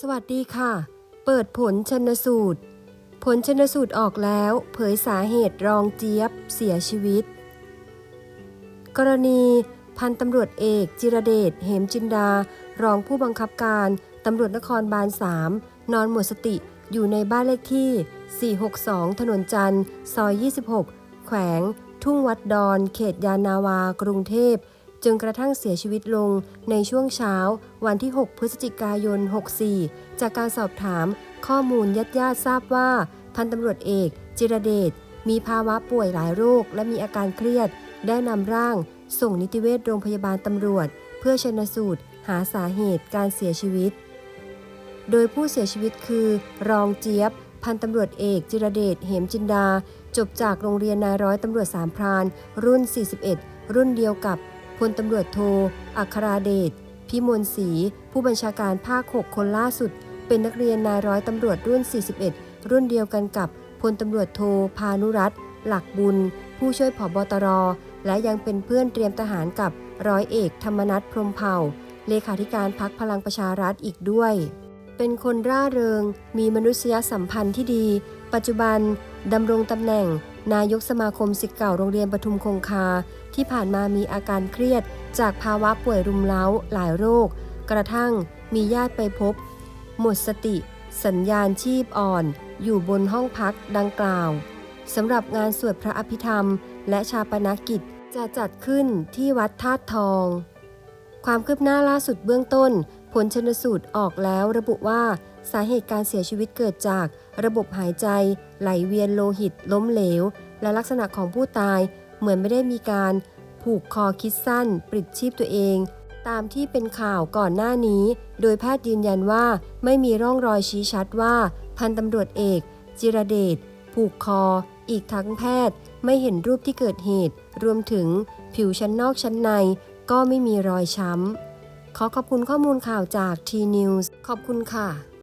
สวัสดีค่ะ เปิดผลชนสูตร ผลชนสูตรออกแล้ว เผยสาเหตุรองเจี๊ยบเสียชีวิต กรณีพันตำรวจเอกจิรเดชเหมจินดา รองผู้บังคับการตำรวจนครบาล 3 นอนหมดสติอยู่ในบ้านเลขที่ 462 ถนนจันทร์ ซอย 26 แขวง ทุ่งวัดดอน เขตยานนาวา กรุงเทพ จนกระทั่งเสียชีวิตลงในช่วงเช้า วันที่ 6 พฤศจิกายน 64 จากการสอบถามข้อมูลญาติญาติทราบว่า พันตำรวจเอก จิรเดชมีภาวะป่วยหลายโรค และมีอาการเครียด ได้นำร่าง ส่งนิติเวชโรงพยาบาลตำรวจ เพื่อชนสูตร หาสาเหตุการเสียชีวิต โดยผู้เสียชีวิตคือ รองเจี๊ยบ พันตำรวจเอก จิรเดชเหมจินดา จบจากโรงเรียนนายร้อยตำรวจสามพราน รุ่น 41 รุ่นเดียวกับ พลตำรวจโท อัคราเดช พิมลศรี ผู้บัญชาการภาค 6 คนล่าสุด เป็นนักเรียนนายร้อยตำรวจรุ่น 41 รุ่นเดียวกันกับพลตำรวจโท พานุรัตน์ หลักบุญ ผู้ช่วยผบตร และยังเป็นเพื่อนเตรียมทหารกับร้อยเอก ธรรมนัฐพรหมเผ่า เลขาธิการพักพลังประชารัฐอีกด้วย เป็นคนร่าเริง มีมนุษยสัมพันธ์ที่ดี ปัจจุบันดำรงตำแหน่ง นายกสมาคมศิษย์เก่าโรงเรียนปทุมคงคา ที่ผ่านมามีอาการเครียด จากภาวะป่วยรุมเร้าหลายโรค กระทั่งมีญาติไปพบ หมดสติ สัญญาณชีพอ่อน อยู่บนห้องพักดังกล่าวสำหรับงานสวดพระอภิธรรม และชาปนกิจจะจัดขึ้นที่วัดธาตุทอง ความคืบหน้าล่าสุดเบื้องต้น ผลชนสูตรออกแล้วระบุว่า สาเหตุการเสียชีวิตเกิดจาก ระบบหายใจ ไหลเวียนโลหิต ล้มเหลว และลักษณะของผู้ตาย เหมือนไม่ได้มีการ ผูกคอคิดสั้น ปลิดชีพตัวเอง ตามที่เป็นข่าวก่อนหน้านี้ โดยแพทย์ยืนยันว่า ไม่มีร่องรอยชี้ชัดว่า พันตำรวจเอก จิรเดชผูกคอ อีกทั้งแพทย์ ไม่เห็นรูปที่เกิดเหตุ รวมถึง ผิวชั้นนอกชั้นใน ก็ไม่มีรอยช้ำ ขอขอบคุณข้อมูลข่าวจาก T News ขอบคุณค่ะ